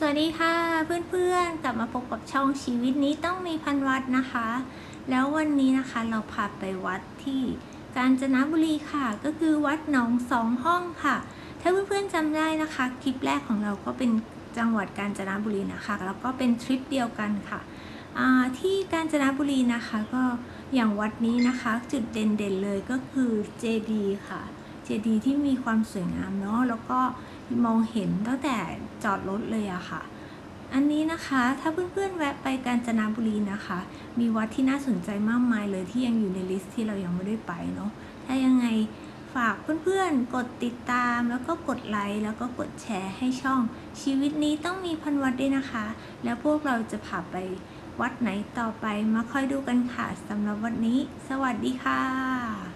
สวัสดีค่ะเพื่อนๆ กลับมาพบกับช่องชีวิตนี้ต้องมีพันวัดนะคะ แล้ววันนี้นะคะเราพาไปวัดที่กาญจนบุรีค่ะ ก็คือวัดหนองสองห้องค่ะ ถ้าเพื่อนๆจำได้นะคะ คลิปแรกของเราก็เป็นจังหวัดกาญจนบุรีนะคะ แล้วก็เป็นทริปเดียวกันค่ะที่กาญจนบุรีนะคะก็อย่างวัดนี้นะคะ จุดเด่นๆเลยก็คือเจดีค่ะ เจดีย์ที่มีความสวยงามเนาะแล้วก็มองเห็นตั้งแต่จอดรถเลยอะค่ะ อันนี้นะคะถ้าเพื่อนๆแวะไปกาญจนบุรีนะคะ มีวัดที่น่าสนใจมากมายเลยที่ยังอยู่ในลิสต์ที่เรายังไม่ได้ไปเนาะถ้ายังไงฝากเพื่อนๆ กดติดตามแล้วก็กดไลค์แล้วก็กดแชร์ให้ช่อง ชีวิตนี้ต้องมีพันวัดด้วยนะคะ แล้วพวกเราจะพาไปวัดไหนต่อไปมาคอยดูกันค่ะสำหรับวันนี้ สวัสดีค่ะ